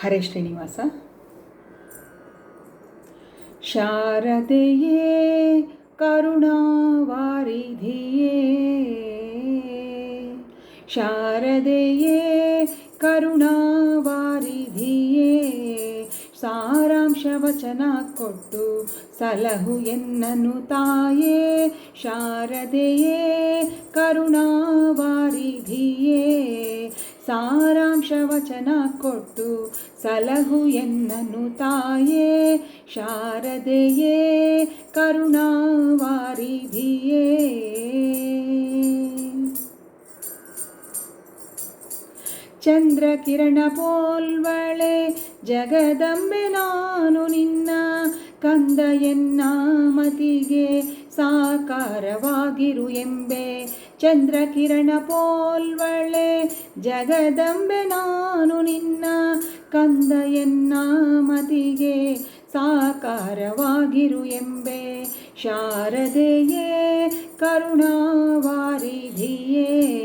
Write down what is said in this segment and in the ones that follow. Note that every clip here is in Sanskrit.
ಹರೇ ಶ್ರೀನಿವಾಸ ಶಾರದೆಯೇ ಕರುಣಾವಾರಿಧಿಯೇ ಶಾರದೆಯೇ ಕರುಣಾವಾರಿಧಿಯೇ ಸಾರಾಂಶ ವಚನ ಕೊಟ್ಟು ಸಲಹು ಎನ್ನನು ತಾಯೇ ಶಾರದೆಯೇ ಕರುಣಾವಾರಿಧಿಯೇ ಸಾರಾಂಶ ವಚನ ಕೊಟ್ಟು ಸಲಹು ಎನ್ನನು ತಾಯೇ, ಶಾರದೆಯೇ, ಕರುಣಾವಾರಿಧಿಯೇ. ಚಂದ್ರಕಿರಣ ಪೋಲ್ವಳೆ, ಜಗದಂಬೆ ನಾನು ನಿನ್ನ ಕಂದ ಎನ್ನ ಮತಿಗೆ ಸಾಕಾರವಾಗಿರು ಎಂಬೆ. ಚಂದ್ರಕಿರಣ ಪೋಲ್ವಳೆ, ಜಗದಂಬೆ ನಾನು ನಿನ್ನ ಕಂದ ಎನ್ನ ಮತಿಗೆ ಸಾಕಾರವಾಗಿರು ಎಂಬೆ, ಶಾರದೆಯೇ, ಕರುಣಾವಾರಿಧಿಯೇ.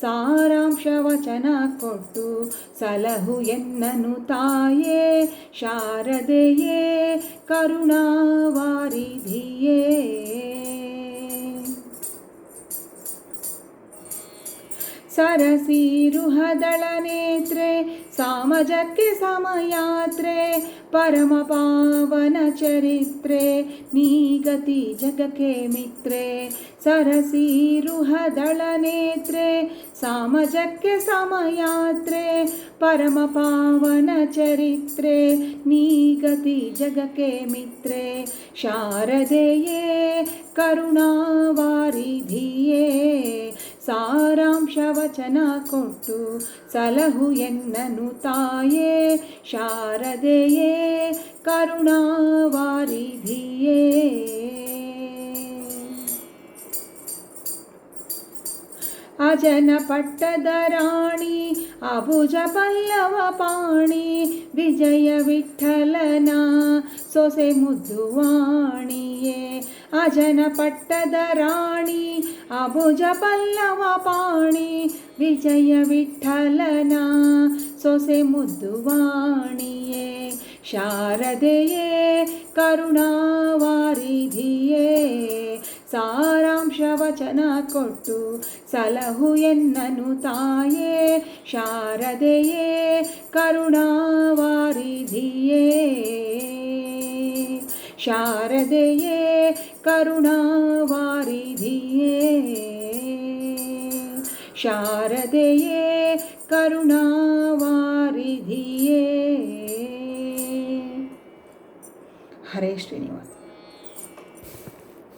ಸಾರಾಂಶ ವಚನ ಕೊಟ್ಟು ಸಲಹು ಎನ್ನನು ತಾಯೇ, ಶಾರದೆಯೇ, ಕರುಣಾವಾರಿಧಿಯೇ. सरसीरुहदळनेत्रे सामजके समयात्रे परमपावनचरित्रे नीगति जगके मित्रे सरसीरुहदळनेत्रे समजके समयात्रे परमपावनचरित्रे नीगति जगके मित्रे शारदेये करुणावारिधिये ಚರಿತ್ರೆ ನೀಗತಿ ಜಗಕ್ಕೆ ಮಿತ್ರೆ ಶಾರದೆಯೇ ಕರುಣಾವಾರಿಧಿಯೇ ಸಾರಾಂಶ ವಚನ ಕೊಟ್ಟು ಸಲಹು ಎನ್ನನು ತಾಯೇ ಶಾರದೆಯೇ ಕರುಣಾವಾರಿಧಿಯೇ ಅಜನ ಪಟ್ಟದ ರಾಣಿ ಅಭುಜ ಪಲ್ಲವ ಪಾಣಿ ವಿಜಯ ವಿಠಲನ ಸೊಸೆ ಮುದ್ದುವಾಣಿಯೇ ಅಜನ ಪಟ್ಟದ ರಾಣಿ ಅಭುಜ ಪಲ್ಲವ ಪಾಣಿ ವಿಜಯ ವಿಠಲನ ಸೊಸೆ ಮುದ್ದುವಾಣಿಯೇ ಶಾರದೆಯೇ ಕರುಣಾವಾರಿಧಿಯೇ ಸಾರಾಂಶ ವಚನ ಕೊಟ್ಟು ಸಲಹು ಎನ್ನನು ತಾಯೇ ಶಾರದೆಯೇ ಕರುಣಾವಾರಿಧಿಯೇ शारदये करुणावारिधिये। शारदये करुणावारिधिये। हरे श्रीनिवास।